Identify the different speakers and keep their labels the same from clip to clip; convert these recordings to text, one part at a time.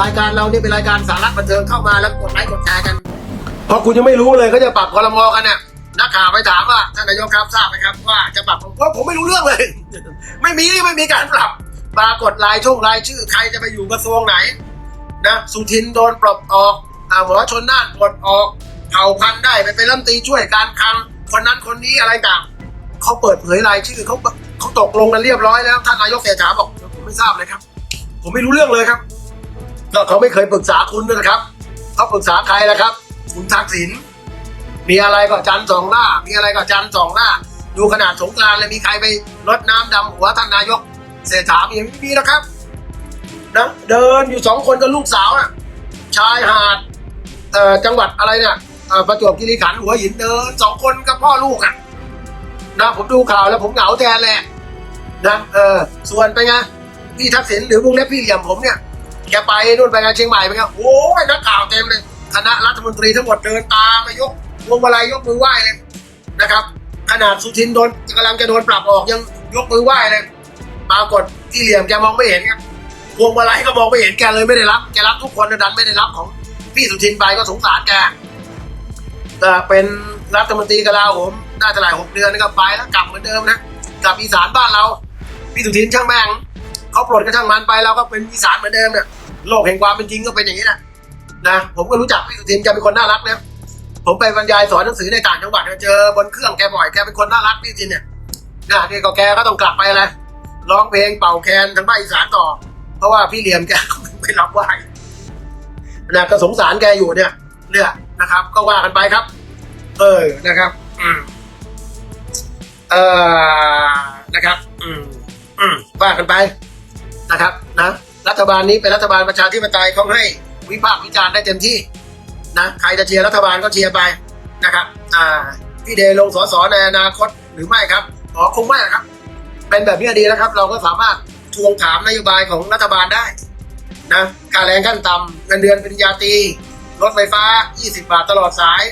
Speaker 1: รายการเราเนี่ยเป็นรายการสาระบันเทิงเข้ามาแล้วกดไลค์กดแชร์กันเพราะคุณยังไม่รู้เลยเขาจะปรับคอรมอกันเนี่ยนักข่าวไปถามว่าท่านนายกครับทราบไหมครับว่าจะปรับเพราะผมไม่รู้เรื่องเลย ไม่มีไม่มีการปรับปรากฏรายช่องรายชื่อใครจะไปอยู่กระทรวงไหนนะสุทินโดนปลดออกอ่าหมอชนน่านปลดออกเผ่าพันธุ์ได้ไปเป็นรัฐมนตรีช่วยการคลังคนนั้นคนนี้อะไรต่างเขาเปิดเผยรายชื่อเขาเขาตกลงกันเรียบร้อยแล้วท่านนายกเศรษฐาบอกผมไม่ทราบเลยครับ ผมไม่รู้เรื่องเลยครับ ก็เขาไม่เคยปรึกษาคุณด้วยนะครับเขาปรึกษาใครล่ะครับ คุณทักษิณมีอะไรก็จันสองหน้า มีอะไรก็จันสองหน้า ดูขนาดสงกรานเลยมีใครไปรดน้ำดำหัวท่านนายกเศรษฐามีไม่มีนะครับนะเดินอยู่สองคนกับลูกสาวน่ะชายหาดเอ่อจังหวัดอะไรเนี่ยประจวบคีรีขันธ์หัวหินเดินสองคนกับพ่อลูกอะนะผมดูข่าวแล้วผมเหงาแทนแหละนะเออส่วนไปไงพี่ทักษิณหรือวงเล็บพี่เหลี่ยมผมเนี่ย แกไปนู่นไปงานเชียงใหม่ไปไงโอ้ยนักข่าวเต็มเลย คณะรัฐมนตรีทั้งหมดเดินตามไปยกพวงมาลัยยกมือไหว้เลยนะครับ ขนาดสุทินโดนกำลังจะโดนปรับออกยังยกมือไหว้เลยปรากฏที่เหลี่ยมแกมองไม่เห็นครับพวงมาลัยก็มองไม่เห็นแกเลยไม่ได้รับแกรับทุกคนดันไม่ได้รับของพี่สุทินไปก็สงสารแกแต่เป็นรัฐมนตรีกลาโหมได้เท่าไหร่หกเดือนก็ไปแล้วกลับเหมือนเดิมนะกลับอีสานบ้านเรา พี่สุทินช่างแม่ง เขาปลดก็ช่างมันไปเราก็เป็นอีสานเหมือนเดิมเนี่ยโลกแห่งความเป็นจริงก็เป็นอย่างนี้นะนะผมก็รู้จักพี่สุทินแกเป็นคนน่ารักนะผมไปบรรยายสอนหนังสือในต่างจังหวัดเนี่ยเจอบนเครื่องแกบ่อยแกเป็นคนน่ารักพี่สุทินเนี่ยนะนี่ก็แกก็ต้องกลับไปอะไรร้องเพลงเป่าแคนทางภาคอีสานต่อ เพราะว่าพี่เหลี่ยมแกไม่รับไหวนะก็สงสารแกอยู่เนี่ยเนี่ยนะครับ ก็ว่ากันไปครับ เออนะครับ อืมเออนะครับ อืมอืมว่ากันไป นะครับนะรัฐบาลนี้เป็นรัฐบาลประชาธิปไตยเขาให้วิพากษ์วิจารณ์ได้เต็มที่นะใครจะเชียร์รัฐบาลก็เชียร์ไปนะครับอ่าพี่เดลงสสในอนาคตหรือไม่ครับอ๋อคงไม่นะครับ เป็นแบบนี้ดีแล้วครับ เราก็สามารถทวงถามนโยบายของรัฐบาลได้นะค่าแรงขั้นต่ำเงินเดือนปริญญาตรีรถไฟฟ้า 20 บาทตลอดสาย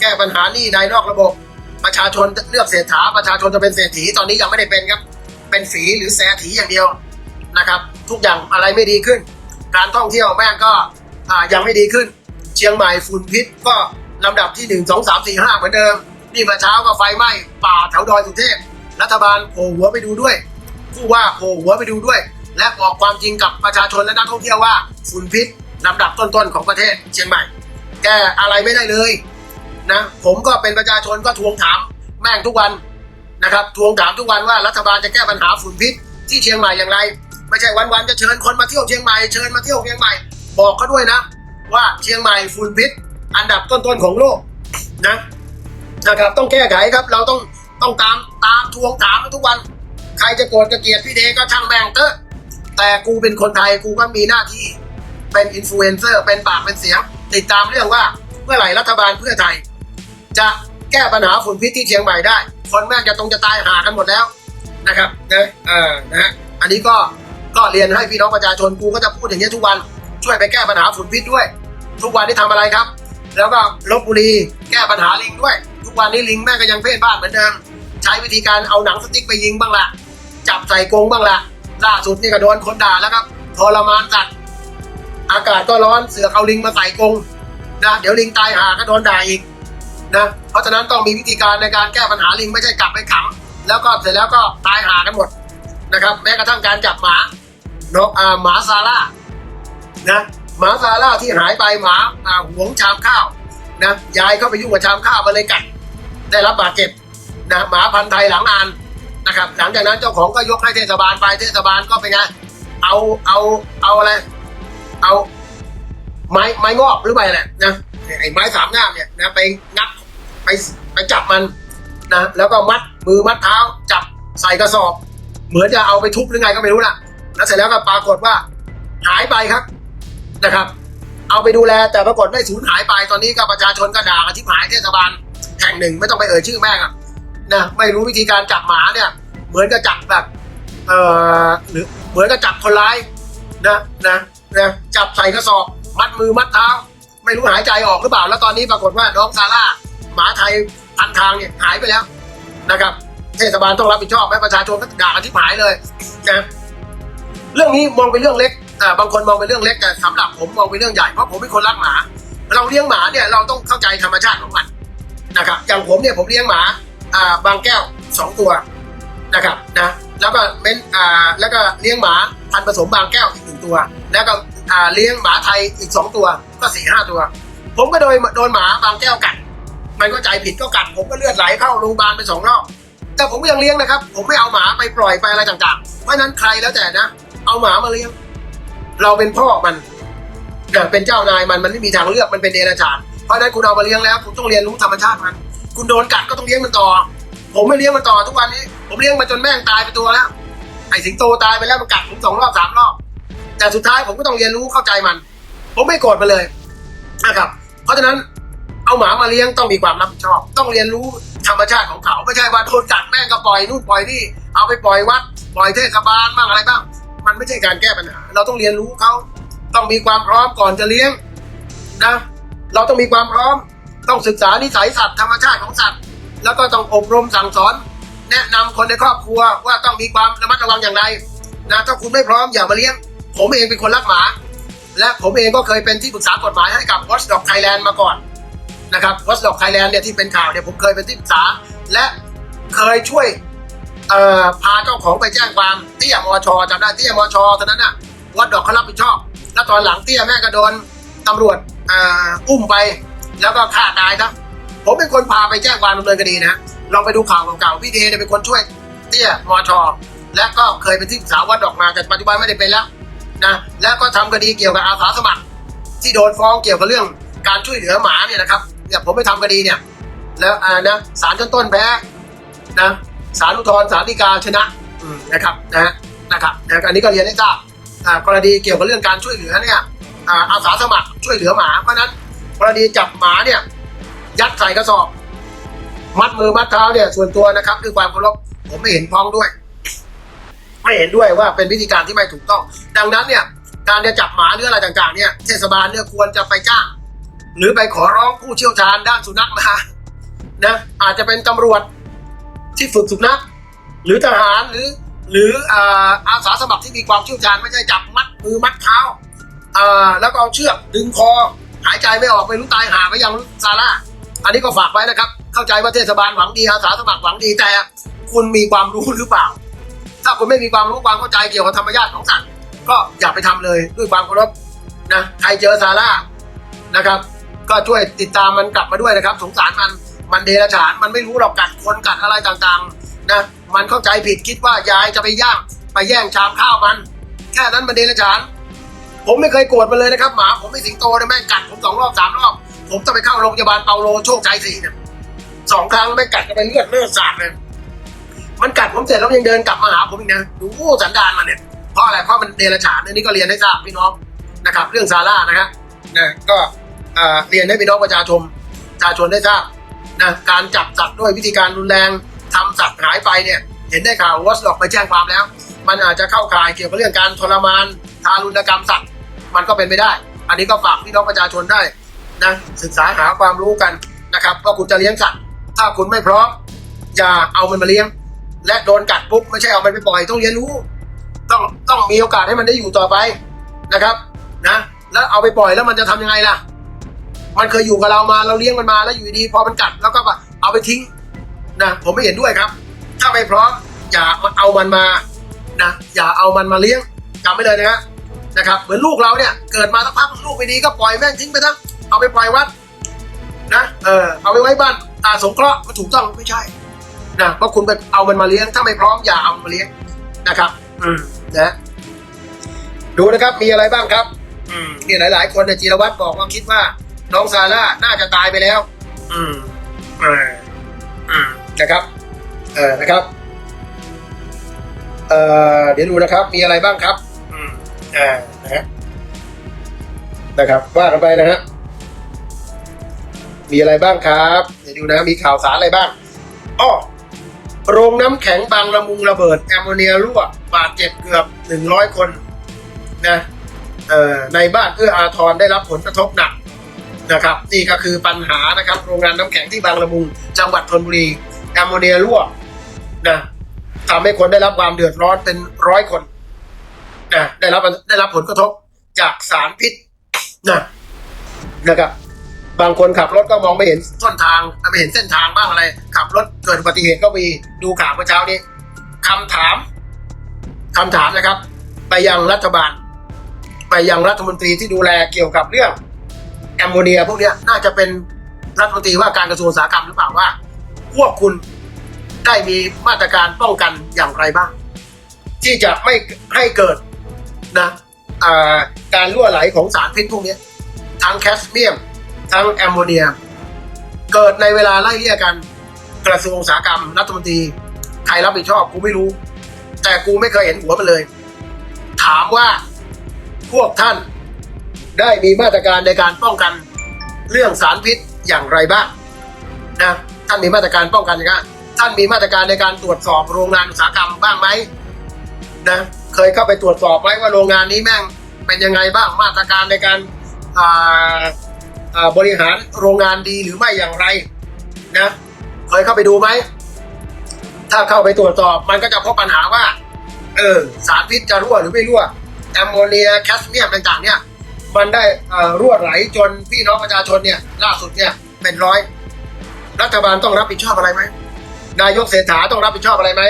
Speaker 1: แก้ปัญหาหนี้ในนอกระบบ ประชาชนเลือกเศรษฐาประชาชนจะเป็นเศรษฐีตอนนี้ยังไม่ได้เป็นครับ เป็นฝีหรือแสถีอย่างเดียว นะครับ ทุกอย่างอะไรไม่ดีขึ้น การท่องเที่ยวแม่งก็ยังไม่ดีขึ้น เชียงใหม่ฝุ่นพิษก็ลำดับที่หนึ่งสองสามสี่ห้าเหมือนเดิม นี่มื่อเช้าก็ไฟไหม้ป่าแถวดอยสุเทพ รัฐบาลโผล่หัวไปดูด้วย ผู้ว่าโผล่หัวไปดูด้วย และบอกความจริงกับประชาชนและนักท่องเที่ยวว่าฝุ่นพิษลำดับต้นๆของประเทศเชียงใหม่ แก้อะไรไม่ได้เลยนะผมก็เป็นประชาชนก็ทวงถามแม่งทุกวันนะครับทวงถามทุกวันว่ารัฐบาลจะแก้ปัญหาฝุ่นพิษที่เชียงใหม่อย่างไร ไม่ใช่วันๆจะเชิญคนมาเที่ยวเชียงใหม่เชิญมาเที่ยวเชียงใหม่บอกเขาด้วยนะ ว่าเชียงใหม่ฝุ่นพิษ อันดับต้นๆของโลกนะนะครับต้องแก้ไขครับ เราต้องต้องตามตามทวงถามทุกวัน ใครจะโกรธจะเกลียดพี่เดก็ช่างแม่งเถอะแต่กูเป็นคนไทยกูก็มีหน้าที่เป็นอินฟลูเอนเซอร์เป็นปากเป็นเสียง ติดตามเรื่องว่าเมื่อไหร่รัฐบาลเพื่อไทย จะแก้ปัญหาฝุ่นพิษที่เชียงใหม่ได้ คนแม่งจะตรงจะตายหากันหมดแล้วนะครับนะเออนะฮะอันนี้ก็ ก็เรียนให้พี่น้องประชาชนกูก็จะพูดอย่างนี้ทุกวันช่วยไปแก้ปัญหาฝุ่นพิษด้วย ทุกวันที่ทำอะไรครับ แล้วก็ลบบุรีแก้ปัญหาลิงด้วย ทุกวันนี้ลิงแม่ก็ยังเพ่นพ่านเหมือนเดิมใช้วิธีการเอาหนังสติ๊กไปยิงบ้างละจับใส่กรงบ้างละล่าสุดนี่ก็โดนคนด่าแล้วครับทรมานจัดอากาศก็ร้อนเสือเอาลิงมาใส่กรงนะเดี๋ยวลิงตายหาก็โดนด่าอีกนะเพราะฉะนั้นต้องมีวิธีการในการแก้ปัญหาลิงไม่ใช่กลับไปขัง แล้วก็เสร็จแล้วก็ตายหากันหมดนะครับ แม้กระทั่งการจับหมา นาะอ่าหมาซาร่านะหมาซาร่าที่หายไปหมาอ่าหวงชามข้าวนะยายเข้าไปยุ่งกับชามข้าวมาเลยกัดได้รับบาดเจ็บนะหมาพันธุ์ไทยหลังอานนะครับ หลังจากนั้นเจ้าของก็ยกให้เทศบาลไปเทศบาลก็เป็นไงเอาเอาเอาอะไรเอาไม้ไม้งอกหรือไปแหละนะไอ้ไม้สามง่ามเนี่ยนะไปงัดไปไปจับมันนะแล้วก็มัดมือมัดเท้าจับใส่กระสอบ เหมือนจะเอาไปทุบหรือไงก็ไม่รู้นะ แล้วเสร็จแล้วก็ปรากฏว่าหายไปครับนะครับ เอาไปดูแลแต่ปรากฏไม่สูญหายไปตอนนี้ก็ประชาชนก็ด่ากันที่หายเทศบาลแห่งหนึ่งไม่ต้องไปเอ่ยชื่อแม่งอะนะไม่รู้วิธีการจับหมาเนี่ย เหมือนกับจับแบบเอ่อหรือเหมือนกับจับคนร้ายนะนะนะจับใส่กระสอบ มัดมือมัดเท้า ไม่รู้หายใจออกหรือเปล่า แล้วตอนนี้ปรากฏว่าน้องซาร่าหมาไทยพันทางเนี่ยหายไปแล้วนะครับ เทศบาลต้องรับผิดชอบไหมประชาชนก็ด่ากันที่หายเลยนะ รื่องนี้มองเป็นเรื่องเล็กอ่าบางคนมองเป็นเรื่องเล็กแต่สำหรับผมมองเป็นเรื่องใหญ่เพราะผมเป็นคนรักหมา เราเลี้ยงหมาเนี่ยเราต้องเข้าใจธรรมชาติของมันนะครับอย่างผมเนี่ยผมเลี้ยงหมาอ่าบางแก้วสองตัวนะครับนะแล้วก็เป็นอ่าแล้วก็เลี้ยงหมาพันผสมบางแก้วอีกหนึ่งตัว แล้วก็อ่าเลี้ยงหมาไทยอีกสองตัวก็สี่ห้าตัว ผมก็โดนโดนหมาบางแก้วกัดมันก็ใจผิดก็กัดผมก็เลือดไหลเข้าโรงพยาบาลไปสองรอบแต่ผมก็ยังเลี้ยงนะครับ ผมไม่เอาหมาไปปล่อยไปอะไรต่างๆ เพราะนั้นใครแล้วแต่นะ เอาหมามาเลี้ยงเราเป็นพ่อมันนะเป็นเจ้านายมันมันไม่มีทางเลือกมันเป็นเดรัจฉานเพราะนั้นคุณเอามาเลี้ยงแล้วคุณต้องเรียนรู้ธรรมชาติมัน คุณโดนกัดก็ต้องเลี้ยงมันต่อ ผมไม่เลี้ยงมันต่อทุกวันนี้ ผมเลี้ยงมันจนแม่งตายไปตัวแล้วไอ้สิงโตตายไปแล้วมันกัดผมสองรอบสามรอบ แต่สุดท้ายผมก็ต้องเรียนรู้เข้าใจมัน ผมไม่โกรธมันเลยนะครับ เพราะฉะนั้นเอาหมามาเลี้ยงต้องมีความรับผิดชอบ ต้องเรียนรู้ธรรมชาติของเขาไม่ใช่ว่าโดนกัดแม่งก็ปล่อยนู่นปล่อยนี่เอาไปปล่อยวัดปล่อยเทศบาลบ้างอะไรบ้าง มันไม่ใช่การแก้ปัญหา เราต้องเรียนรู้เขาต้องมีความพร้อมก่อนจะเลี้ยงนะเราต้องมีความพร้อม ต้องศึกษานิสัยสัตว์ธรรมชาติของสัตว์ แล้วก็ต้องอบรมสั่งสอน แนะนำคนในครอบครัวว่าต้องมีความระมัดระวังอย่างไรนะถ้าคุณไม่พร้อมอย่ามาเลี้ยง ผมเองเป็นคนรักหมา และผมเองก็เคยเป็นที่ปรึกษากฎหมายให้กับ Watchdog Thailand มาก่อนนะครับ Watchdog Thailand เนี่ยที่เป็นข่าวเนี่ยผมเคยเป็นที่ปรึกษาและเคยช่วย เอ่อพาเจ้าของไปแจ้งความเตี้ยมอชจำได้เตี้ยมอชตอนนั้นน่ะวัดดอกเขารับผิดชอบ แล้วตอนหลังเตี้ยแม่ก็โดนตำรวจอ่าอุ้มไป แล้วก็ฆ่าตายนะผมเป็นคนพาไปแจ้งความดำเนินคดีนะลองไปดูข่าวเก่าๆพี่เดเนี่ยเป็นคนช่วยเตี้ยมอชและก็เคยเป็นที่ปรึกษาวัดดอกมาแต่ปัจจุบันไม่ได้เป็นแล้วนะแล้วก็ทำคดีเกี่ยวกับอาสาสมัคร ที่โดนฟ้องเกี่ยวกับเรื่องการช่วยเหลือหมาเนี่ยนะครับเนี่ยผมไปทำคดีเนี่ยแล้วอ่านะศาลชั้นต้นแพ้นะ ศาลอุทธรณ์ศาลฎีกาชนะนะครับนะฮะนะครับนะอันนี้ก็เรียนให้ทราบกรณีเกี่ยวกับเรื่องการช่วยเหลือเนี่ยอาสาสมัครช่วยเหลือหมาเพราะฉะนั้นกรณีจับหมาเนี่ยยัดใส่กระสอบ มัดมือมัดเท้าเนี่ยส่วนตัวนะครับด้วยความเคารพผมไม่เห็นพ้องด้วย ไม่เห็นด้วยว่าเป็นวิธีการที่ไม่ถูกต้อง ดังนั้นเนี่ยการจะจับหมาหรืออะไรต่างๆเนี่ยเทศบาลเนี่ยควรจะไปจ้าง หรือไปขอร้องผู้เชี่ยวชาญด้านสุนัขมานะอาจจะเป็นตำรวจ ที่ฝึกสุนัขหรือทหารหรือ หรืออาสาสมัครที่มีความเชี่ยวชาญไม่ใช่จับมัดมือมัดเท้าแล้วก็เอาเชือกดึงคอหายใจไม่ออกไม่รู้ตายหาไปยังซาร่าอันนี้ก็ฝากไว้นะครับ เข้าใจว่าเทศบาลหวังดีอาสาสมัครหวังดีแต่ คุณมีความรู้หรือเปล่า ถ้าคุณไม่มีความรู้ความเข้าใจเกี่ยวกับธรรมชาติของสัตว์ก็อย่าไปทำเลยด้วยความเคารพนะใครเจอซาร่านะครับ ก็ช่วยติดตามมันกลับมาด้วยนะครับ สงสารมัน มันเดรัจฉานมันไม่รู้หรอกกัดคนกัดอะไรต่างๆนะมันเข้าใจผิดคิดว่ายายจะไปย่างไปแย่งชามข้าวมัน แค่นั้นมันเดรัจฉานผมไม่เคยโกรธมันเลยนะครับหมา ผมไม่สิงโตนะแม่งกัดผมสองรอบสามรอบผมต้องไปเข้าโรงพยาบาลเปาโลโชคชัยสี่เนี่ยสองครั้งไม่งกัดกันไปเลือดเลือดสาดเลยมันกัดผมเสร็จแล้วยังเดินกลับมาหาผมอีกนะดูสันดานมันเนี่ยเพราะอะไรเพราะมันเดรัจฉานอันนี้ก็เรียนให้ทราบพี่น้องนะครับ เรื่องซาร่านะฮะนะก็เอ่อเรียนให้พี่น้องประชาชนประชาชนได้ทราบ นะการจับสัตว์ด้วยวิธีการรุนแรงทำสัตว์หายไปเนี่ยเห็นได้ข่าววอสดอกไปแจ้งความแล้ว มันอาจจะเข้าข่ายเกี่ยวกับเรื่องการทรมานทารุณกรรมสัตว์มันก็เป็นไปได้ อันนี้ก็ฝากพี่น้องประชาชนได้นะศึกษาหาความรู้กันนะครับว่าคุณจะเลี้ยงสัตว์ถ้าคุณไม่พร้อมอย่าเอามันมาเลี้ยง และโดนกัดปุ๊บไม่ใช่เอามันไปปล่อยต้องเรียนรู้ ต้องต้องมีโอกาสให้มันได้อยู่ต่อไปนะครับนะแล้วเอาไปปล่อยแล้วมันจะทำยังไงล่ะ มันเคยอยู่กับเรามาเราเลี้ยงมันมาแล้วอยู่ดีพอมันกัดแล้วก็เอาไปทิ้งนะผมไม่เห็นด้วยครับ ถ้าไม่พร้อมอย่าเอามันมานะอย่าเอามันมาเลี้ยงจำไว้เลยนะฮะนะครับเหมือนลูกเราเนี่ยเกิดมาสักพักลูกไม่ดีก็ปล่อยแม่งทิ้งไปทั้งเอาไปปล่อยวัดนะเออเอาไปไว้บ้านอาสงเคราะห์มันถูกต้องไม่ใช่นะเพราะคุณไปเอามันมาเลี้ยงถ้าไม่พร้อมอย่าเอามาเลี้ยงนะครับอืมนะดูนะครับมีอะไรบ้างครับ อืมนี่หลาย ๆ คนเนี่ยจีรวัตรบอกว่าคิดว่า น้องซาร่าน่าจะตายไปแล้ว อืมเอออืมนะครับ เออนะครับเอ่อเดี๋ยวดูนะครับ มีอะไรบ้างครับ อืมอ่านะฮะนะครับว่ากันไปนะฮะมีอะไรบ้างครับ เดี๋ยวดูนะมีข่าวสารอะไรบ้างอ้อโรงน้ำแข็งบางละมุงระเบิดแอมโมเนียรั่วบาดเจ็บเกือบหนึ่งร้อยคนนะเอ่อในบ้านเอื้ออาทรได้รับผลกระทบหนัก นะครับ นี่ก็คือปัญหานะครับ โรงงานน้ำแข็งที่บางละมุง จังหวัดธนบุรีแอมโมเนียรั่วนะทำให้คนได้รับความเดือดร้อนเป็นร้อยคนนะได้รับได้รับผลกระทบจากสารพิษนะนะครับ บางคนขับรถก็มองไม่เห็นต้นทางไม่เห็นเส้นทางบ้างอะไร ขับรถเกิดอุบัติเหตุก็มีดูข่าวเมื่อเช้านี้คำถามคำถามนะครับ ไปยังรัฐบาล ไปยังรัฐมนตรีที่ดูแลเกี่ยวกับเรื่อง แอมโมเนียพวกนี้น่าจะเป็นรัฐมนตรีว่าการกระทรวงอุตสาหกรรมหรือเปล่าว่า พวกคุณได้มีมาตรการป้องกันอย่างไรบ้าง ที่จะไม่ให้เกิดนะการรั่วไหลของสารพิษพวกนี้ทั้งแคสเมียม ทั้งแอมโมเนีย เกิดในเวลาไล่เลี่ยกันกระทรวงอุตสาหกรรมรัฐมนตรีใครรับผิดชอบกูไม่รู้ แต่กูไม่เคยเห็นหัวมันเลย ถามว่าพวกท่าน ได้มีมาตรการในการป้องกันเรื่องสารพิษอย่างไรบ้างนะท่านมีมาตรการป้องกันยังไงท่านมีมาตรการในการตรวจสอบโรงงานอุตสาหกรรมบ้างไหมนะเคยเข้าไปตรวจสอบไหมว่าโรงงานนี้แม่งเป็นยังไงบ้างมาตรการในการบริหารโรงงานดีหรือไม่อย่างไรนะเคยเข้าไปดูไหมถ้าเข้าไปตรวจสอบมันก็จะพบปัญหาว่า เออ สารพิษจะรั่วหรือไม่รั่วแอมโมเนียแคสเมียมต่างๆเนี่ย มันได้รั่วไหลจนพี่น้องประชาชนเนี่ยล่าสุดเนี่ยเป็นร้อย รัฐบาลต้องรับผิดชอบอะไรไหมนายกเศรษฐาต้องรับผิดชอบอะไรไหม